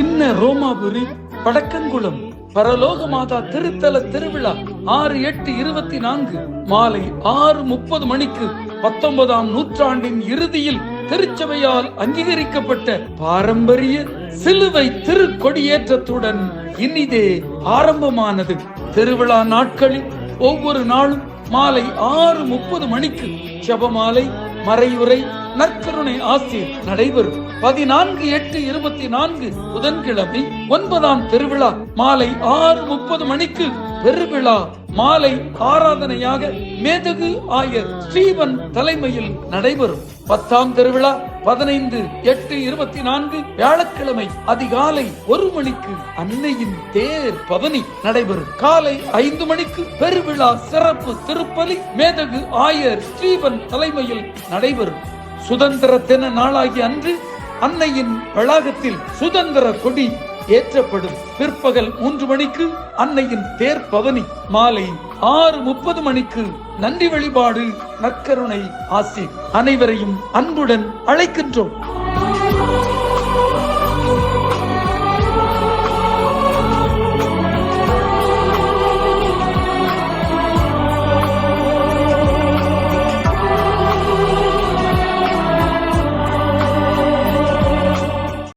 சின்ன ரோமாபுரி படக்கங்குளம் பரலோக மாதா திருத்தல திருவிழா ஆறு எட்டு இருபத்தி நான்கு மாலை ஆறு முப்பது மணிக்கு பத்தொன்பதாம் நூற்றாண்டின் இறுதியில் திருச்சபையால் அங்கீகரிக்கப்பட்ட பாரம்பரிய சிலுவை திருக்கொடியேற்றத்துடன் இனிதே ஆரம்பமானது. திருவிழா நாட்களில் ஒவ்வொரு நாளும் மாலை ஆறு முப்பது மணிக்கு செபமாலை மறையுறை நற்கருணை ஆசிர் நடைபெறும். பதினான்கு எட்டு இருபத்தி நான்கு புதன்கிழமை ஒன்பதாம் திருவிழா மாலை ஆறு முப்பது மணிக்கு பெருவிழா. மாலை ஆராதனையாக மேதகு ஆயர் ஸ்ரீவன் தலைமையில் நடைபெறும். பத்தாம் திருவிழா பதினைந்து எட்டு இருபத்தி நான்கு வியாழக்கிழமை அதிகாலை ஒரு மணிக்கு அன்னையின் தேர் பவனி நடைபெறும். காலை ஐந்து மணிக்கு பெருவிழா சிறப்பு திருப்பலி மேதகு ஆயர் ஸ்ரீவன் தலைமையில் நடைபெறும். சுதந்திர தின நாளாகிய அன்று அன்னையின் வளாகத்தில் சுதந்திர கொடி ஏற்றப்படும். பிற்பகல் மூன்று மணிக்கு அன்னையின் தேர் பவனி மாலை ஆறு முப்பது மணிக்கு நன்றி வழிபாடு நற்கருணை ஆசி. அனைவரையும் அன்புடன் அழைக்கின்றோம்.